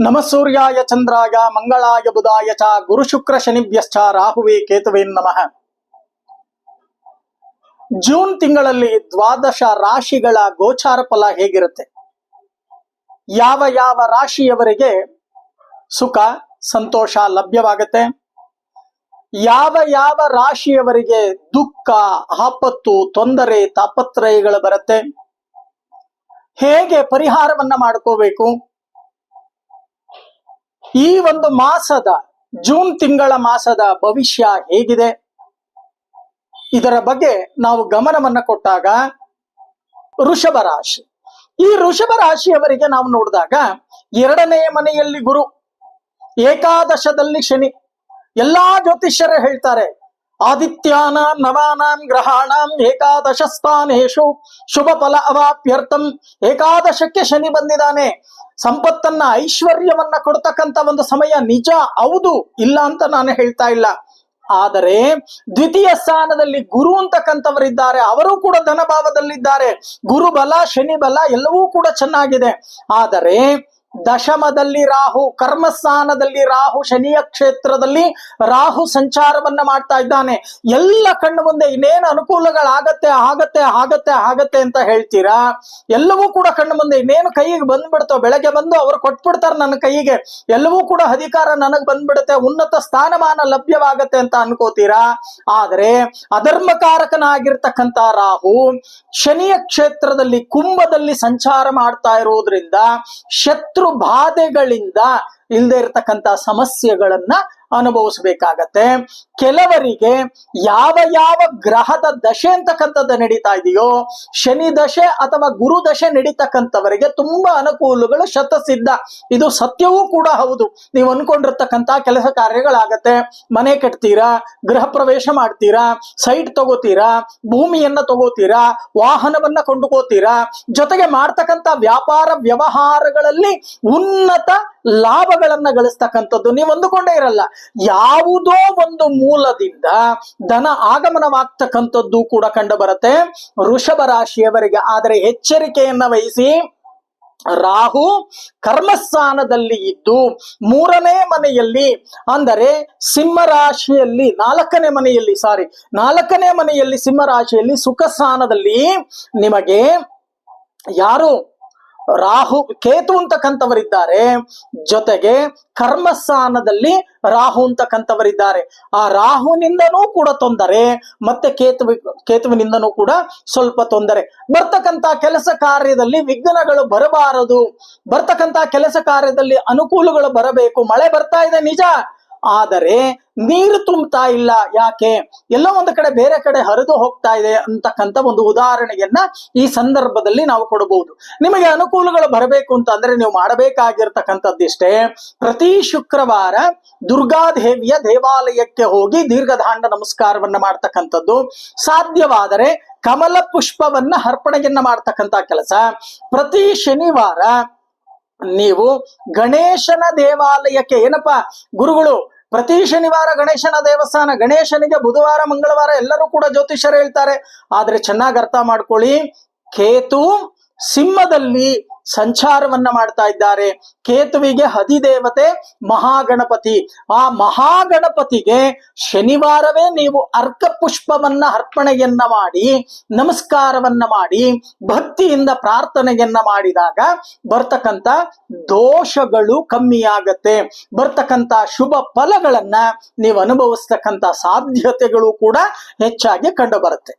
ನಮ ಸೂರ್ಯಾಯ ಚಂದ್ರಾಯ ಮಂಗಳಾಯ ಬುಧಾಯ ಚ ಗುರು ಶುಕ್ರ ಶನಿಭ್ಯಶ್ಚ ರಾಹುವೇ ಕೇತುವೇ ನಮಃ. ಜೂನ್ ತಿಂಗಳಲ್ಲಿ ದ್ವಾದಶ ರಾಶಿಗಳ ಗೋಚಾರ ಫಲ ಹೇಗಿರುತ್ತೆ? ಯಾವ ಯಾವ ರಾಶಿಯವರಿಗೆ ಸುಖ, ಸಂತೋಷ ಲಭ್ಯವಾಗುತ್ತೆ? ಯಾವ ಯಾವ ರಾಶಿಯವರಿಗೆ ದುಃಖ, ಆಪತ್ತು, ತೊಂದರೆ, ತಾಪತ್ರಯಗಳು ಬರುತ್ತೆ? ಹೇಗೆ ಪರಿಹಾರವನ್ನ ಮಾಡ್ಕೋಬೇಕು? ಈ ಒಂದು ಮಾಸದ ಜೂನ್ ತಿಂಗಳ ಮಾಸದ ಭವಿಷ್ಯ ಹೇಗಿದೆ? ಇದರ ಬಗ್ಗೆ ನಾವು ಗಮನವನ್ನ ಕೊಟ್ಟಾಗ ಋಷಭ ರಾಶಿ. ಈ ಋಷಭ ರಾಶಿಯವರಿಗೆ ನಾವು ನೋಡಿದಾಗ ಎರಡನೆಯ ಮನೆಯಲ್ಲಿ ಗುರು, ಏಕಾದಶದಲ್ಲಿ ಶನಿ. ಎಲ್ಲಾ ಜ್ಯೋತಿಷ್ಯರು ಹೇಳ್ತಾರೆ ಆದಿತ್ಯಾನಾಂ ನವಾನಾಂ ಗ್ರಹಾಣಾಂ ಏಕಾದಶ ಸ್ಥಾನೇಶು ಶುಭ ಫಲ ಅವಾಪ್ಯರ್ಥಂ ಏಕಾದಶಕ್ಕೆ ಶನಿ ಬಂದಿದ್ದಾನೆ ಸಂಪತ್ತನ್ನ ಐಶ್ವರ್ಯವನ್ನ ಕೊಡ್ತಕ್ಕಂತ ಒಂದು ಸಮಯ ನಿಜ, ಹೌದು, ಇಲ್ಲ ಅಂತ ನಾನು ಹೇಳ್ತಾ ಇಲ್ಲ. ಆದರೆ ದ್ವಿತೀಯ ಸ್ಥಾನದಲ್ಲಿ ಗುರು ಅಂತಕ್ಕಂಥವರಿದ್ದಾರೆ, ಅವರು ಕೂಡ ಧನಭಾವದಲ್ಲಿದ್ದಾರೆ. ಗುರು ಬಲ ಶನಿ ಬಲ ಎಲ್ಲವೂ ಕೂಡ ಚೆನ್ನಾಗಿದೆ. ಆದರೆ ದಶಮದಲ್ಲಿ ರಾಹು, ಕರ್ಮಸ್ಥಾನದಲ್ಲಿ ರಾಹು, ಶನಿಯ ಕ್ಷೇತ್ರದಲ್ಲಿ ರಾಹು ಸಂಚಾರವನ್ನ ಮಾಡ್ತಾ ಇದ್ದಾನೆ. ಎಲ್ಲ ಕಣ್ಣು ಮುಂದೆ ಇನ್ನೇನು ಅನುಕೂಲಗಳಾಗತ್ತೆ, ಆಗತ್ತೆ ಆಗತ್ತೆ ಆಗತ್ತೆ ಅಂತ ಹೇಳ್ತೀರಾ? ಎಲ್ಲವೂ ಕೂಡ ಕಣ್ಣು ಮುಂದೆ ಇನ್ನೇನು ಕೈಗೆ ಬಂದ್ಬಿಡ್ತಾವ ಬೆಳಗ್ಗೆ ಬಂದು ಅವ್ರು ಕೊಟ್ಬಿಡ್ತಾರೆ ನನ್ನ ಕೈಗೆ. ಎಲ್ಲವೂ ಕೂಡ ಅಧಿಕಾರ ನನಗ್ ಬಂದ್ಬಿಡುತ್ತೆ, ಉನ್ನತ ಸ್ಥಾನಮಾನ ಲಭ್ಯವಾಗತ್ತೆ ಅಂತ ಅನ್ಕೋತೀರಾ? ಆದ್ರೆ ಅಧರ್ಮಕಾರಕನಾಗಿರ್ತಕ್ಕಂಥ ರಾಹು ಶನಿಯ ಕ್ಷೇತ್ರದಲ್ಲಿ ಕುಂಭದಲ್ಲಿ ಸಂಚಾರ ಮಾಡ್ತಾ ಇರೋದ್ರಿಂದ ಶತ್ರು ಬಾಧೆಗಳಿಂದ ಇಲ್ಲದೆ ಇರತಕ್ಕಂತ ಸಮಸ್ಯೆಗಳನ್ನ ಅನುಭವಿಸಬೇಕಾಗತ್ತೆ. ಕೆಲವರಿಗೆ ಯಾವ ಯಾವ ಗ್ರಹದ ದಶೆ ಅಂತಕ್ಕಂಥದ್ದು ನಡೀತಾ ಇದೆಯೋ, ಶನಿ ದಶೆ ಅಥವಾ ಗುರು ದಶೆ ನಡೀತಕ್ಕಂಥವರಿಗೆ ತುಂಬಾ ಅನುಕೂಲಗಳು ಶತಸಿದ್ಧ. ಇದು ಸತ್ಯವೂ ಕೂಡ ಹೌದು. ನೀವು ಅನ್ಕೊಂಡಿರ್ತಕ್ಕಂಥ ಕೆಲಸ ಕಾರ್ಯಗಳಾಗತ್ತೆ. ಮನೆ ಕಟ್ತೀರಾ, ಗೃಹ ಪ್ರವೇಶ ಮಾಡ್ತೀರಾ, ಸೈಟ್ ತಗೋತೀರಾ, ಭೂಮಿಯನ್ನ ತಗೋತೀರಾ, ವಾಹನವನ್ನ ಕೊಂಡುಕೋತೀರಾ, ಜೊತೆಗೆ ಮಾಡ್ತಕ್ಕಂಥ ವ್ಯಾಪಾರ ವ್ಯವಹಾರಗಳಲ್ಲಿ ಉನ್ನತ ಲಾಭಗಳನ್ನ ಗಳಿಸ್ತಕ್ಕಂಥದ್ದು ನೀವು ಅಂದುಕೊಂಡೇ ಇರಲ್ಲ. ಯಾವುದೋ ಒಂದು ಮೂಲದಿಂದ ಧನ ಆಗಮನವಾಗ್ತಕ್ಕಂಥದ್ದು ಕೂಡ ಕಂಡು ಬರುತ್ತೆ ವೃಷಭ ರಾಶಿಯವರಿಗೆ ಆದರೆ ಎಚ್ಚರಿಕೆಯನ್ನ ವಹಿಸಿ, ರಾಹು ಕರ್ಮಸ್ಥಾನದಲ್ಲಿ ಇದ್ದು ಮೂರನೇ ಮನೆಯಲ್ಲಿ ಅಂದರೆ ಸಿಂಹ ರಾಶಿಯಲ್ಲಿ, ನಾಲ್ಕನೇ ಮನೆಯಲ್ಲಿ ಸಾರಿ ನಾಲ್ಕನೇ ಮನೆಯಲ್ಲಿ ಸಿಂಹ ರಾಶಿಯಲ್ಲಿ ಸುಖ ಸ್ಥಾನದಲ್ಲಿ ನಿಮಗೆ ಯಾರು ರಾಹು ಕೇತು ಅಂತಕ್ಕಂಥವರಿದ್ದಾರೆ ಜೊತೆಗೆ ಕರ್ಮಸ್ಥಾನದಲ್ಲಿ ರಾಹು ಅಂತಕ್ಕಂಥವರಿದ್ದಾರೆ ಆ ರಾಹುನಿಂದನೂ ಕೂಡ ತೊಂದರೆ, ಮತ್ತೆ ಕೇತು ಕೇತುವಿನಿಂದನೂ ಕೂಡ ಸ್ವಲ್ಪ ತೊಂದರೆ. ಬರ್ತಕ್ಕಂತ ಕೆಲಸ ಕಾರ್ಯದಲ್ಲಿ ವಿಘ್ನಗಳು ಬರಬಾರದು. ಬರ್ತಕ್ಕಂತ ಕೆಲಸ ಕಾರ್ಯದಲ್ಲಿ ಅನುಕೂಲಗಳು ಬರಬೇಕು. ಮಳೆ ಬರ್ತಾ ಇದೆ ನಿಜ. ಆದರೆ ನೀರು ತುಂಬ್ತಾ ಇಲ್ಲ, ಯಾಕೆ? ಎಲ್ಲೋ ಒಂದು ಕಡೆ ಬೇರೆ ಕಡೆ ಹರಿದು ಹೋಗ್ತಾ ಇದೆ ಅಂತಕ್ಕಂಥ ಒಂದು ಉದಾಹರಣೆಯನ್ನ ಈ ಸಂದರ್ಭದಲ್ಲಿ ನಾವು ಕೊಡಬಹುದು. ನಿಮಗೆ ಅನುಕೂಲಗಳು ಬರಬೇಕು ಅಂತ ಅಂದ್ರೆ ನೀವು ಮಾಡಬೇಕಾಗಿರ್ತಕ್ಕಂಥದ್ದಿಷ್ಟೇ ಪ್ರತಿ ಶುಕ್ರವಾರ ದುರ್ಗಾದೇವಿಯ ದೇವಾಲಯಕ್ಕೆ ಹೋಗಿ ದೀರ್ಘದಾಂಡ ನಮಸ್ಕಾರವನ್ನ ಮಾಡ್ತಕ್ಕಂಥದ್ದು. ಸಾಧ್ಯವಾದರೆ ಕಮಲ ಪುಷ್ಪವನ್ನ ಅರ್ಪಣೆಯನ್ನ ಮಾಡ್ತಕ್ಕಂಥ ಕೆಲಸ. ಪ್ರತಿ ಶನಿವಾರ ನೀವು ಗಣೇಶನ ದೇವಾಲಯಕ್ಕೆ ಏನಪ್ಪ ಗುರುಗಳು ಪ್ರತಿ ಶನಿವಾರ ಗಣೇಶನ ದೇವಸ್ಥಾನ, ಗಣೇಶನಿಗೆ ಬುಧವಾರ, ಮಂಗಳವಾರ ಎಲ್ಲರೂ ಕೂಡ ಜ್ಯೋತಿಷ್ಯರು ಹೇಳ್ತಾರೆ. ಆದ್ರೆ ಚೆನ್ನಾಗಿ ಅರ್ಥ ಮಾಡ್ಕೊಳ್ಳಿ, ಕೇತು ಸಿಂಹದಲ್ಲಿ ಸಂಚಾರವನ್ನ ಮಾಡ್ತಾ ಇದ್ದಾರೆ. ಕೇತುವಿಗೆ ಹದಿದೇವತೆ, ಮಹಾಗಣಪತಿ. ಆ ಮಹಾಗಣಪತಿಗೆ ಶನಿವಾರವೇ ನೀವು ಅರ್ಕ ಪುಷ್ಪವನ್ನ ಅರ್ಪಣೆಯನ್ನ ಮಾಡಿ, ನಮಸ್ಕಾರವನ್ನ ಮಾಡಿ, ಭಕ್ತಿಯಿಂದ ಪ್ರಾರ್ಥನೆಯನ್ನ ಮಾಡಿದಾಗ ಬರ್ತಕ್ಕಂಥ ದೋಷಗಳು ಕಮ್ಮಿಯಾಗತ್ತೆ. ಬರ್ತಕ್ಕಂಥ ಶುಭ ಫಲಗಳನ್ನ ನೀವು ಅನುಭವಿಸ್ತಕ್ಕಂಥ ಸಾಧ್ಯತೆಗಳು ಕೂಡ ಹೆಚ್ಚಾಗಿ ಕಂಡು ಬರುತ್ತೆ